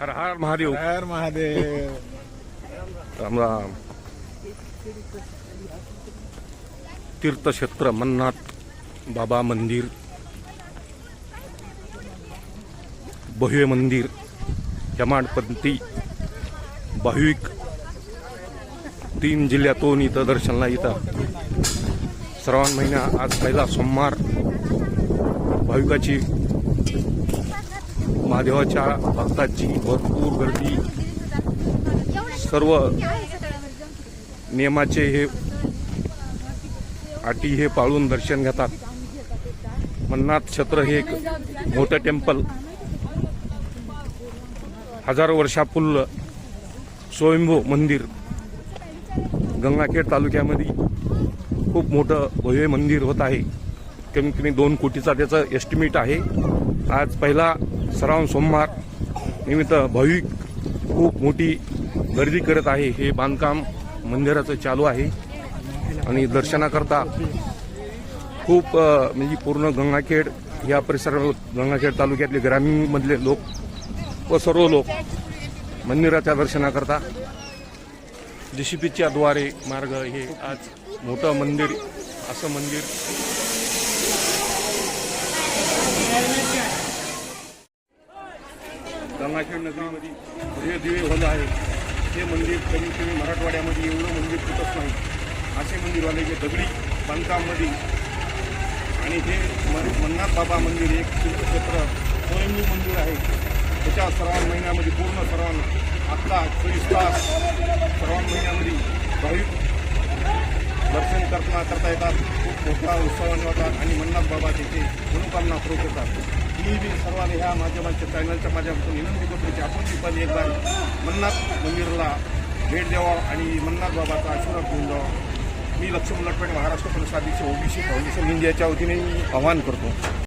हर हर महादेव। हर महादेव। राम राम। तीर्थक्षेत्र मन्नाथ बाबा मंदिर भव्य मंदिर हेमाडपंथी भाविक तीन जिल्ह्यातून इथं दर्शनला येतात. श्रावण महिना आज पहिला सोमवार. भाविकाची महादेवाच्या भक्ताची भरपूर गर्दी. सर्व नियमाचे हे अटी हे पाळून दर्शन घेतात. मन्नाथ छत्र हे एक मोठं टेम्पल. हजारो वर्षापूर्व स्वयंभू मंदिर. गंगाखेड तालुक्यामध्ये खूप मोठं भव्य मंदिर होत आहे. कमीत कमी दोन कोटीचा त्याचं एस्टिमेट आहे. आज पहिला श्रावण सोमवार निमित्त भाविक खूप मोठी गर्दी करत आहे. हे बांधकाम मंदिराचं चालू आहे. आणि दर्शनाकरता खूप म्हणजे पूर्ण गंगाखेड या परिसरात गंगाखेड तालुक्यातले ग्रामीणमधले लोक व सर्व लोक मंदिराच्या दर्शनाकरता जेसीपीच्या द्वारे मार्ग हे आज मोठं मंदिर असं मंदिर गंगाखेड नगरीमध्ये भव्य दिवे होत आहे ते मंदिर कमी कमी मराठवाड्यामध्ये एवढं मंदिर कुठंच नाही. असे मंदिरवाले जे दगडी बांधकाममध्ये आणि हे म- मन्नाथ बाबा मंदिर एक तीर्थक्षेत्र स्वयंभू मंदिर आहे. त्याच्या श्रावण महिन्यामध्ये पूर्ण श्रावण आत्ता चोवीस तास श्रावण महिन्यामध्ये भाविक दर्शन करता करता येतात. खूप मोठा उत्सवाने होतात आणि मन्नाथ बाबा तिथे मनोकामना पुरवतात. करतात मी बी सर्वांनी ह्या माध्यमांच्या चॅनलच्या माध्यमातून विनंती करतो की आपण पण एकदा मन्नाथ मंदिरला भेट द्यावा आणि मन्नाथ बाबाचा आशीर्वाद घेऊन जावा. मी लक्ष्मण लटपट महाराष्ट्र प्रदेशाध्यक्ष ओबीसी फाउंडेशन इंडियाच्या वतीने मी आवाहन करतो.